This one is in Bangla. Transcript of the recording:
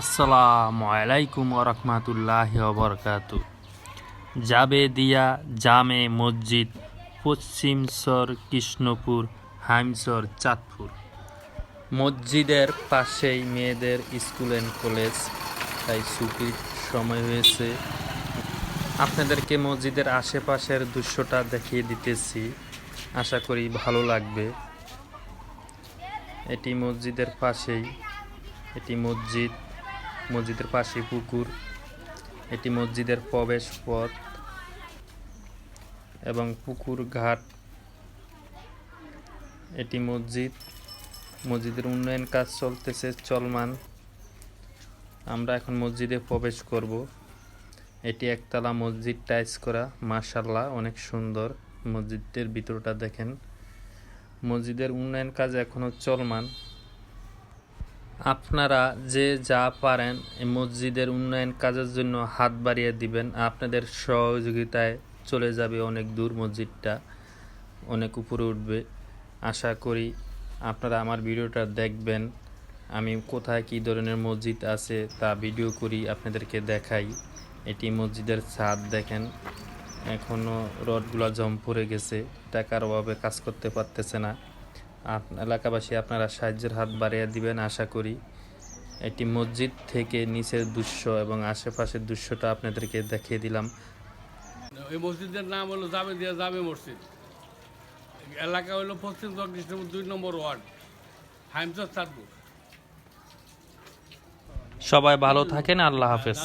আসসালামু আলাইকুম রহমাতুল্লাহ বরকাত। যাবে দিয়া জামে মসজিদ পশ্চিমসর কৃষ্ণপুর হাইমসর চাঁদপুর। মসজিদের পাশেই মেয়েদের স্কুল অ্যান্ড কলেজ, তাই ছুটির সময় হয়েছে। আপনাদেরকে মসজিদের আশেপাশের দৃশ্যটা দেখিয়ে দিতেছি। আশা করি ভালো লাগবে। এটি মসজিদের পাশেই, এটি মসজিদ মসজিদের পাশে পুকুর। এটি মসজিদের প্রবেশ পথ এবং পুকুর ঘাট। এটি মসজিদ। মসজিদের উন্নয়ন কাজ চলতেছে, চলমান। আমরা এখন মসজিদে প্রবেশ করব। এটি একতলা মসজিদ টাইস করা। মাশাল্লাহ অনেক সুন্দর মসজিদের ভিতরটা দেখেন। মসজিদের উন্নয়ন কাজ এখনও চলমান। আপনারা যে যা পারেন মসজিদের উন্নয়ন কাজের জন্য হাত বাড়িয়ে দিবেন। আপনাদের সহযোগিতায় চলে যাবে অনেক দূর মসজিদটা, অনেক উপরে উঠবে। আশা করি আপনারা আমার ভিডিওটা দেখবেন। আমি কোথায় কী ধরনের মসজিদ আছে তা ভিডিও করি, আপনাদেরকে দেখাই। এটি মসজিদের ছাদ দেখেন। এখনও রডগুলো জম পড়ে গেছে, টাকার অভাবে কাজ করতে পারতেছে না। এলাকাবাসী আপনারা সাহায্যের হাত বাড়িয়ে দিবেন আশা করি। এটি মসজিদ থেকে নিচের দৃশ্য এবং আশেপাশের দৃশ্যটা আপনাদেরকে দেখিয়ে দিলাম। এই মসজিদের নাম হলো জামে দিয়া জামে মসজিদ। এলাকা হলো পশ্চিম কৃষ্ণপুর দুই নম্বর ওয়ার্ড হাইমচর চাঁদপুর। সবাই ভালো থাকেন আল্লাহ হাফেজ।